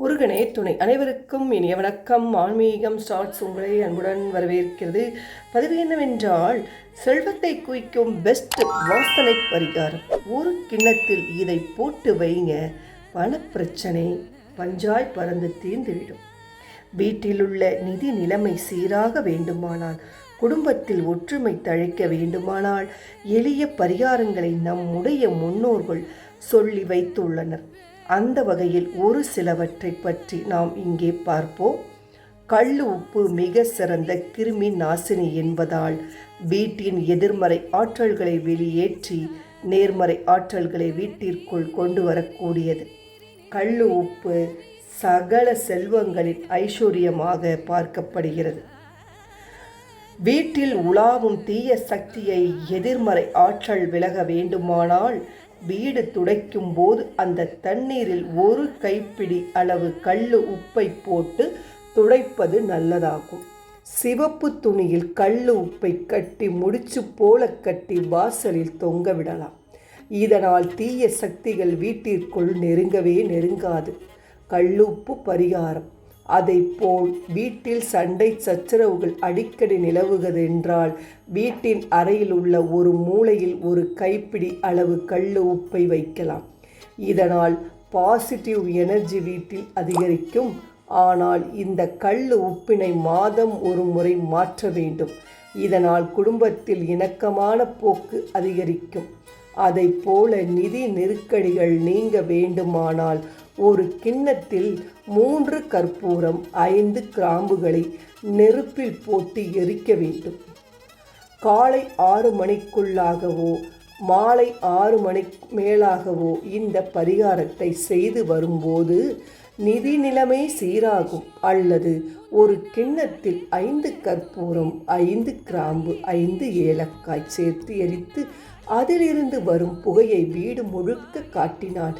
முருகனே துணை. அனைவருக்கும் இனிய வணக்கம். ஆன்மீகம் ஸ்டார்ட்ஸ் உங்களை அன்புடன் வரவேற்கிறது. பதிவு என்னவென்றால் செல்வத்தை குவிக்கும் பெஸ்ட் வாசனை பரிகாரம். ஒரு கிண்ணத்தில் இதை போட்டு வைங்க. பணப்பிரச்சனை பஞ்சாய் பறந்து தீர்ந்துவிடும். வீட்டிலுள்ள நிதி நிலைமை சீராக வேண்டுமானால் குடும்பத்தில் ஒற்றுமை தழைக்க வேண்டுமானால் எளிய பரிகாரங்களை நம்முடைய முன்னோர்கள் சொல்லி வைத்துள்ளனர். அந்த வகையில் ஒரு சிலவற்றை பற்றி நாம் இங்கே பார்ப்போம். கள்ளு உப்பு மிக சிறந்த கிருமி நாசினி என்பதால் வீட்டின் எதிர்மறை ஆற்றல்களை வெளியேற்றி நேர்மறை ஆற்றல்களை வீட்டிற்குள் கொண்டு வரக்கூடியது. கள்ளு உப்பு சகல செல்வங்களின் ஐஸ்வர்யமாக பார்க்கப்படுகிறது. வீட்டில் உலாவும் தீய சக்தியை எதிர்மறை ஆற்றல் விலக வேண்டுமானால் வீடு துடைக்கும் போது அந்த தண்ணீரில் ஒரு கைப்பிடி அளவு கல் உப்பை போட்டு துடைப்பது நல்லதாகும். சிவப்பு துணியில் கல் உப்பை கட்டி முடிச்சு போல கட்டி வாசலில் தொங்க விடலாம். இதனால் தீய சக்திகள் வீட்டிற்குள் நெருங்கவே நெருங்காது. கல்லுப்பு பரிகாரம். போல் வீட்டில் சண்டை சச்சரவுகள் அடிக்கடி நிலவுவதென்றால் வீட்டின் அறையில் உள்ள ஒரு மூலையில் ஒரு கைப்பிடி அளவு கல் உப்பை வைக்கலாம். இதனால் பாசிட்டிவ் எனர்ஜி வீட்டில் அதிகரிக்கும். ஆனால் இந்த கல் உப்பினை மாதம் ஒரு முறை மாற்ற வேண்டும். இதனால் குடும்பத்தில் இணக்கமான போக்கு அதிகரிக்கும். அதை போல நிதி நெருக்கடிகள் நீங்க வேண்டுமானால் ஒரு கிண்ணத்தில் மூன்று கற்பூரம் ஐந்து கிராம்புகளை நெருப்பில் போட்டு எரிக்க வேண்டும். காலை ஆறு மணிக்குள்ளாகவோ மாலை ஆறு மணி மேலாகவோ இந்த பரிகாரத்தை செய்து வரும்போது நிதி நிலைமை சீராகும். அல்லது ஒரு கிண்ணத்தில் ஐந்து கற்பூரம் ஐந்து கிராம்பு ஐந்து ஏலக்காய் சேர்த்து எரித்து அதிலிருந்து வரும் புகையை வீடு முழுக்க காட்டினால்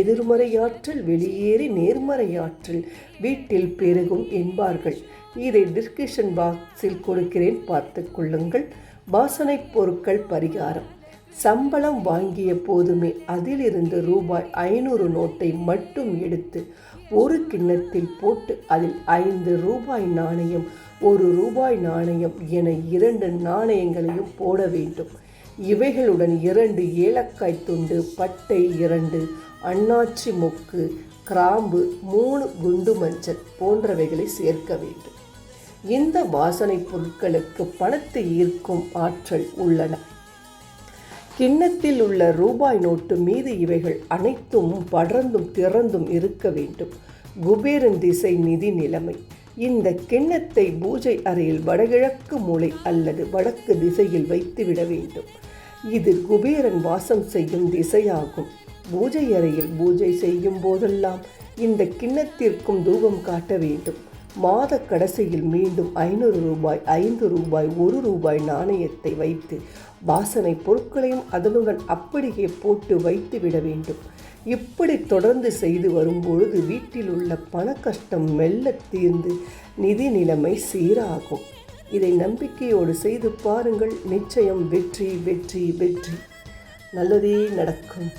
எதிர்மறையாற்றல் வெளியேறி நேர்மறையாற்றல் வீட்டில் பெருகும் என்பார்கள். இதை டிஸ்கிரிப்ஷன் பாக்ஸில் கொடுக்கிறேன். பார்த்து கொள்ளுங்கள். வாசனை பொருட்கள் பரிகாரம். சம்பளம் வாங்கிய போதுமே அதிலிருந்து ரூபாய் ஐநூறு நோட்டை மட்டும் எடுத்து ஒரு கிண்ணத்தில் போட்டு அதில் ஐந்து ரூபாய் நாணயம் ஒரு ரூபாய் நாணயம் என இரண்டு நாணயங்களையும் போட வேண்டும். இவைகளுடன் இரண்டு ஏலக்காய் துண்டு பட்டை இரண்டு அண்ணாச்சி மொக்கு கிராம்பு மூணு குண்டு மஞ்சள் போன்றவைகளை சேர்க்க வேண்டும். இந்த வாசனை பொருட்களுக்கு பணத்தை ஈர்க்கும் ஆற்றல் உள்ளன. கிண்ணத்தில் உள்ள ரூபாய் நோட்டு மீது இவைகள் அனைத்தும் படர்ந்தும் திறந்தும் இருக்க வேண்டும். குபேரன் திசை நிதி நிலைமை. இந்த கிண்ணத்தை பூஜை அறையில் வடகிழக்கு மூளை அல்லது வடக்கு திசையில் வைத்துவிட வேண்டும். இது குபேரன் வாசம் செய்யும் திசையாகும். பூஜை அறையில் பூஜை செய்யும் போதெல்லாம் இந்த கிண்ணத்திற்கும் தூபம் காட்ட வேண்டும். மாத கடைசியில் மீண்டும் ஐநூறு ரூபாய் ஐந்து ரூபாய் ஒரு ரூபாய் நாணயத்தை வைத்து வாசனை பொருட்களையும் அதனுடன் அப்படியே போட்டு வைத்து விட வேண்டும். இப்படி தொடர்ந்து செய்து வரும்பொழுது வீட்டில் உள்ள பண கஷ்டம் மெல்ல தீர்ந்து நிதி நிலைமை சீராகும். இதை நம்பிக்கையோடு செய்து பாருங்கள். நிச்சயம் வெற்றி வெற்றி வெற்றி. நல்லதே நடக்கும்.